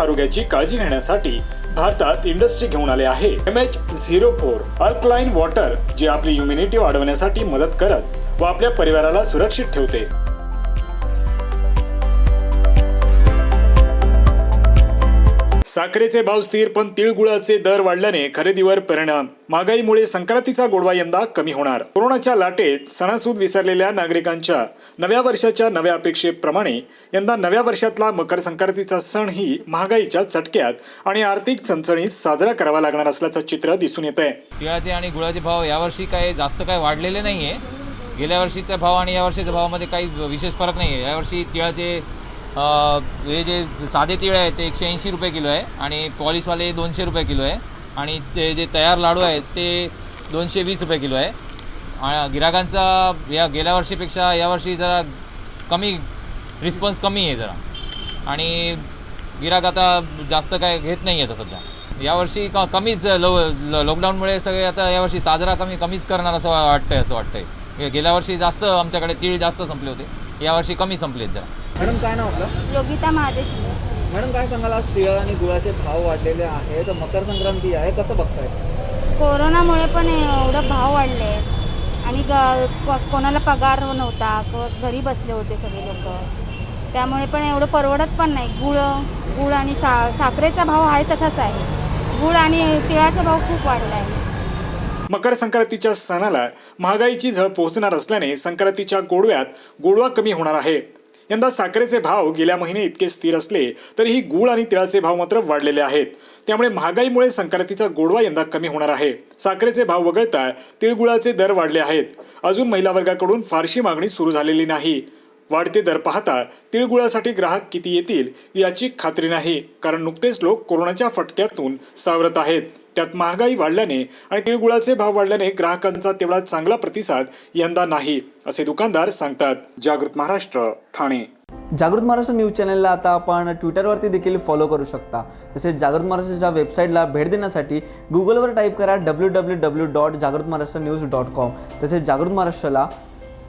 आरोग्याची काळजी घेण्यासाठी भारतात इंडस्ट्री घेऊन आले आहे. M H zero four alkaline water जे आपली इम्युनिटी वाढवण्यासाठी मदत करत व आपल्या परिवाराला सुरक्षित ठेवते. साखरेचे भाव स्थिर पण तिळगुळाचे दर वाढल्याने खरेदीवर परिणाम. महागाईमुळे संक्रांतीचा गोडवा यंदा कमी होणार. कोरोनाच्या लाटेत सणासूद विसरलेल्या नागरिकांच्या नव्या वर्षाच्या नव्या अपेक्षेप्रमाणे यंदा नव्या वर्षातला मकर संक्रांतीचा सणही महागाईच्या चटक्यात आणि आर्थिक चणचणीत साजरा करावा लागणार असल्याचं चित्र दिसून येत आहे तिळाचे आणि गुळाचे भाव यावर्षी काय जास्त काय वाढलेले नाही आहे गेल्या वर्षीचा भाव आणि या वर्षीच्या भावामध्ये काही विशेष फरक नाही आहे यावर्षी तिळाचे हे जे साधे तिळ आहे ते एकशे ऐंशी रुपये किलो आहे आणि पॉलिशवाले दोनशे रुपये किलो आहे. आणि ते जे तयार लाडू आहेत ते दोनशे वीस रुपये किलो आहे. आणि गिराकांचा या गेल्या वर्षीपेक्षा यावर्षी जरा कमी रिस्पॉन्स कमी आहे जरा. आणि गिराक आता जास्त काय घेत नाही आहे आता सध्या. यावर्षी क कमीच लो ल- लॉकडाऊनमुळे सगळे आता यावर्षी साजरा कमी कमीच करणार असं वाटतंय असं वाटतंय. गेल्या वर्षी जास्त आमच्याकडे तीळ जास्त संपले होते. यावर्षी कमी संपलेत जरा. मॅडम काय नाव आपलं? योगिता महादेव शिंदे मॅडम काय सांगाल? आज तिळ आणि गुळाचे भाव वाढलेले आहे तर मकर संक्रांती आहे. कसं बघताय? कोरोनामुळे पण एवढं भाव वाढले आहेत. आणि ग को- कोणाला पगार नव्हता. क- घरी बसले होते सगळे लोक. त्यामुळे पण एवढं परवडत पण नाही. गुळ गुळ आणि सा साखरेचा भाव आहे तसाच आहे. गुळ आणि तिळाचा भाव खूप वाढला आहे. मकर संक्रांतीच्या सणाला महागाईची झळ पोहोचणार असल्याने संक्रांतीच्या गोडव्यात गोडवा कमी होणार आहे. यंदा साखरेचे भाव गेल्या महिने इतके स्थिर असले तरीही गूळ आणि तिळाचे भाव मात्र वाढलेले आहेत. त्यामुळे महागाईमुळे संक्रांतीचा गोडवा यंदा कमी होणार आहे. साखरेचे भाव वगळता तिळगुळाचे दर वाढले आहेत. अजून महिला वर्गाकडून फारशी मागणी सुरू झालेली नाही. वाढते दर पाहता तिळगुळासाठी ग्राहक किती येतील याची खात्री नाही. कारण नुकतेच लोक कोरोनाच्या फटक्यातून सावरत आहेत. त्यात महागाई वाढल्याने आणि तिळगुळाचे भाव वाढल्याने ग्राहकांचा तेवढा चांगला प्रतिसाद यंदा नाही असे दुकानदार सांगतात. जागृत महाराष्ट्र ठाणे. जागृत महाराष्ट्र न्यूज चॅनलला आता आपण ट्विटरवरती देखील फॉलो करू शकता. तसेच जागृत महाराष्ट्राच्या वेबसाईटला भेट देण्यासाठी गुगलवर टाईप करा डब्ल्यू डब्ल्यू डब्ल्यू डॉट जागृत महाराष्ट्र न्यूज डॉट कॉम तसेच जागृत महाराष्ट्राला